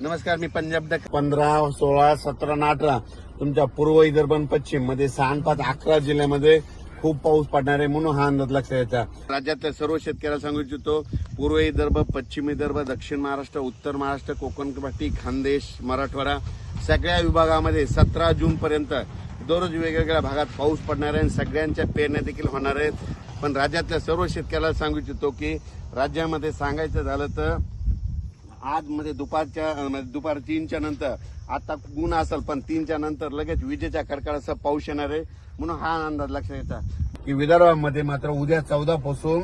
नमस्कार मी पंजाब डक पंधरा सोळा सतरा आणि अठरा. तुमच्या पूर्व विदर्भ पश्चिममध्ये सहा पाच अकरा जिल्ह्यामध्ये खूप पाऊस पडणार आहे म्हणून हा अंदाज लक्षात यायचा राज्यातल्या सर्व शेतकऱ्याला सांगू इच्छितो पूर्व विदर्भ पश्चिम विदर्भ दक्षिण महाराष्ट्र उत्तर महाराष्ट्र कोकण पट्टी खानदेश मराठवाडा सगळ्या विभागामध्ये सतरा जून पर्यंत दररोज वेगवेगळ्या भागात पाऊस पडणार आहे आणि सगळ्यांच्या पेरण्या देखील होणार आहेत. पण राज्यातल्या सर्व शेतकऱ्याला सांगू इच्छितो की राज्यामध्ये सांगायचं झालं तर आज मध्ये दुपारच्या म्हणजे दुपार तीनच्या नंतर आता ऊन असेल पण तीनच्या नंतर लगेच विजेच्या कडकडासह पाऊस येणार आहे म्हणून हा अंदाज लक्षात येतात की विदर्भामध्ये मात्र उद्या चौदा पासून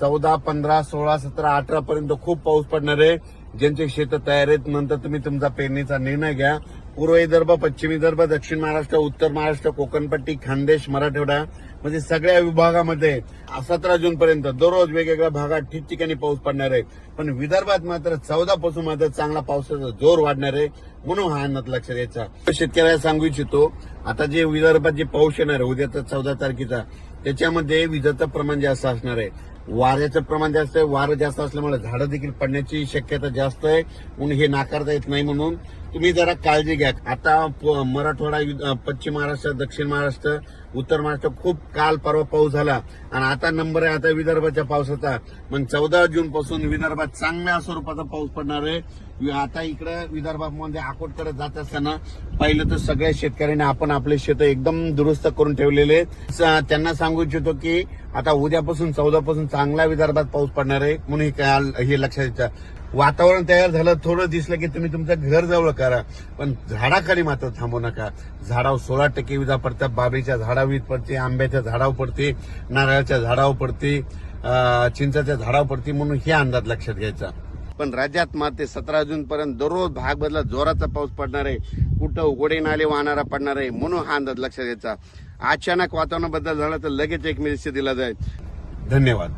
चौदा पंधरा सोळा सतरा अठरा पर्यंत खूप पाऊस पडणार आहे. ज्यांचे शेत तयार आहेत नंतर तुम्ही तुमचा पेरणीचा निर्णय घ्या. पूर्व विदर्भ पश्चिम विदर्भ दक्षिण महाराष्ट्र उत्तर महाराष्ट्र कोकणपट्टी खानदेश मराठवाडा म्हणजे सगळ्या विभागामध्ये सतरा जून पर्यंत दररोज वेगवेगळ्या भागात ठिकठिकाणी पाऊस पडणार आहे. पण विदर्भात मात्र चौदा पासून मात्र चांगला पावसाचा जोर वाढणार आहे म्हणून हा अंदाज लक्षात यायचा शेतकऱ्याला सांगू इच्छितो आता जे विदर्भात जे पाऊस येणार आहे उद्याचा चौदा तारखेचा त्याच्यामध्ये विजेचं प्रमाण जास्त असणार आहे. वाऱ्याचं प्रमाण जास्त आहे. वारं जास्त असल्यामुळे झाडं देखील पडण्याची शक्यता जास्त आहे. म्हणून हे नाकारता येत नाही म्हणून तुम्ही जरा काळजी घ्या. आता प- मराठवाडा पश्चिम महाराष्ट्र दक्षिण महाराष्ट्र उत्तर महाराष्ट्र खूप काल परवा पाऊस झाला. आणि आता नंबर आहे आता विदर्भाच्या पावसाचा. मग चौदा जून पासून विदर्भात चांगल्या स्वरूपाचा पाऊस पडणार आहे. आता इकडे विदर्भामध्ये अकोटकडे जात असताना पहिलं तर सगळ्या शेतकऱ्यांनी आपण आपले शेत एकदम दुरुस्त करून ठेवलेले त्यांना सांगू इच्छितो की आता उद्यापासून चौदापासून चांगला विदर्भात पाऊस पडणार आहे. म्हणून हे हे लक्षात घ्यायचं वातावरण तयार झालं थोडं दिसलं की तुम्ही तुमचं घर जवळ करा. पण झाडाखाली मात्र थांबू नका. झाडावर सोळा टक्के विजा पडतात. बाबरीच्या झाडावर वीज पडते आंब्याच्या झाडावर पडते नारळाच्या झाडावर पडते चिंचाच्या झाडावर पडते म्हणून हे अंदाज लक्षात घ्यायचा. पण राज्यात मात्र सतरा जून पर्यंत दररोज भाग बदला जोराचा पाऊस पडणार आहे. कुठं उघडे नाले वाहणारा पडणार आहे म्हणून हा अंदाज लक्षात घ्यायचा. अचानक वातावरण बदल झाला तर लगेच एक मेसेज दिला जाईल. धन्यवाद.